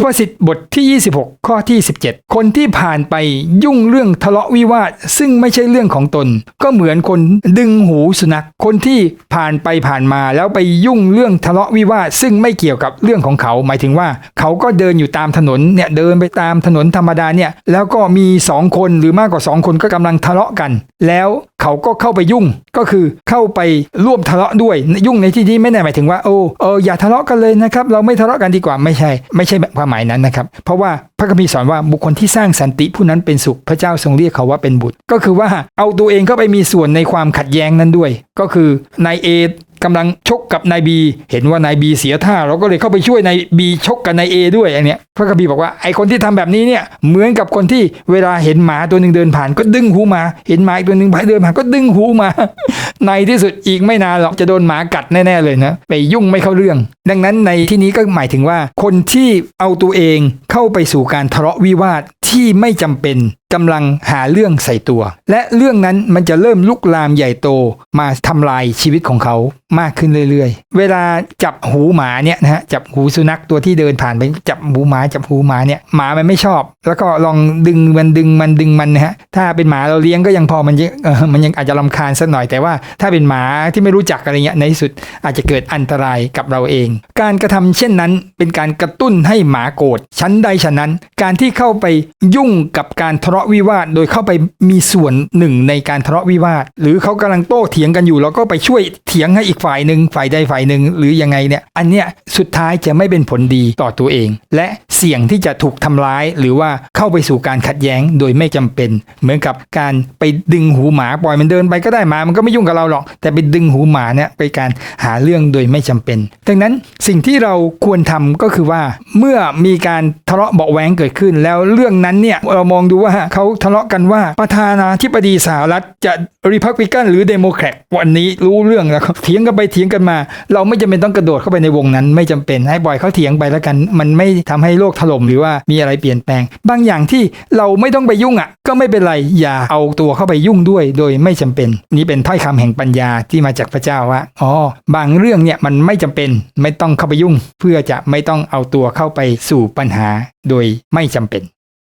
สุภาษิตบทที่ 26 ข้อที่ 17 คนที่ผ่านไปยุ่งเรื่องทะเลาะวิวาท ซึ่งไม่ใช่เรื่องของตน ก็เหมือนคนดึงหูสุนัข คนที่ผ่านไปผ่านมาแล้วไปยุ่งเรื่องทะเลาะวิวาท ซึ่งไม่เกี่ยวกับเรื่องของเขา หมายถึงว่า เขาก็เดินอยู่ตามถนนเนี่ยเดินไปตามถนนธรรมดาเนี่ยแล้วก็มีสองคนหรือมากกว่าสองคนก็กำลังทะเลาะกัน แล้วเขาก็เข้าไปยุ่งก็คือเข้าไปร่วมทะเลาะด้วยยุ่งในที่นี้ไม่ได้หมายถึงว่าโอ้เอออย่าทะเลาะกันเลยนะครับเราไม่ทะเลาะกันดีกว่าไม่ใช่ ไม่ใช่แบบความหมายนั้นนะครับ เพราะว่าพระคัมภีร์สอนว่าบุคคลที่สร้างสันติผู้นั้นเป็นสุขพระเจ้าทรงเรียกเขาว่าเป็นบุตร ก็คือว่าเอาตัวเองเข้าไปมีส่วนในความขัดแย้งนั้นด้วย ก็คือนายเอ กำลังชกกับนายบีเห็นว่านายบีเสียท่า เราก็เลยเข้าไปช่วยนายบีชกกับนายเอด้วยอันเนี้ยพระคัมภีบอกว่าไอคนที่ทำแบบนี้เนี่ยเหมือนกับคนที่เวลาเห็นหมาตัวหนึ่งเดินผ่านก็ดึงหูมา เห็นหมาอีกตัวหนึ่งเดินผ่านก็ดึงหูมา ในที่สุดอีกไม่นานหรอกจะโดนหมากัดแน่ๆเลยนะไปยุ่งไม่เข้าเรื่อง ดังนั้นในที่นี้ก็หมายถึงว่า คนที่เอาตัวเองเข้าไปสู่การทะเลาะวิวาทที่ไม่จำเป็น กำลังหาเรื่องใส่ตัว และเรื่องนั้นมันจะเริ่มลุกลามใหญ่โตมาทำลายชีวิตของเขามากขึ้นเรื่อยๆ เวลาจับหูหมาเนี่ยนะฮะจับหูสุนัขตัวที่เดินผ่านไปจับหูหมาจับหูหมาเนี่ยหมามันไม่ชอบ แล้วก็ลองดึงมันดึงมันดึงมันนะฮะถ้าเป็นหมาเราเลี้ยงก็ยังพอมันยังเออมันยังอาจจะลำคาญสักหน่อยแต่ว่าถ้าเป็นหมาที่ไม่รู้จักอะไรเงี้ยในที่สุดอาจจะเกิดอันตรายกับเราเอง การกระทำเช่นนั้น เป็นการกระตุ้นให้หมาโกรธชั้นใดฉะนั้น การที่เข้าไปยุ่งกับการทะเลาะาะวิวาทโดยเข้าไปมีส่วนหนึ่งในการทะเลาะวิวาท หรือเขากำลังโต้เถียงกันอยู่เราก็ไปช่วยเถียงให้อีกฝ่ายหนึ่งฝ่ายใดฝ่ายหนึ่งหรือยังไงเนี่ย อันเนี้ยสุดท้ายจะไม่เป็นผลดีต่อตัวเอง และ เสี่ยงที่จะถูกทำร้าย หรือว่าเข้าไปสู่การขัดแย้งโดยไม่จำเป็น เหมือนกับการไปดึงหูหมาปล่อยมันเดินไปก็ได้หมามันก็ไม่ยุ่งกับเราหรอก แต่ไปดึงหูหมาเนี่ยไปการหาเรื่องโดยไม่จำเป็น ดังนั้นสิ่งที่เราควรทำก็คือว่าเมื่อมีการทะเลาะเบาะแว้งเกิดขึ้น แล้วเรื่องนั้นเนี่ยเรามองดูว่าเขาทะเลาะกันว่าประธานาธิบดีสหรัฐจะริพับลิกันหรือเดโมแครตวันนี้รู้เรื่องแล้วเถียงกันไปเถียงกันมา เราไม่จำเป็นต้องกระโดดเข้าไปในวงนั้น ไม่จำเป็นให้ปล่อยเขาเถียงไปแล้วกัน มันไม่ทำให้โลกถล่มหรือว่ามีอะไรเปลี่ยนแปลง บางอย่างที่เราไม่ต้องไปยุ่งอะ ก็ไม่เป็นไรอย่าเอาตัวเข้าไปยุ่งด้วย โดยไม่จำเป็น นี่เป็นถ้อยคำแห่งปัญญาที่มาจากพระเจ้าว่าอ๋อบางเรื่องเนี่ยมันไม่จำเป็นไม่ต้องเข้าไปยุ่ง เพื่อจะไม่ต้องเอาตัวเข้าไปสู่ปัญหา โดยไม่จำเป็น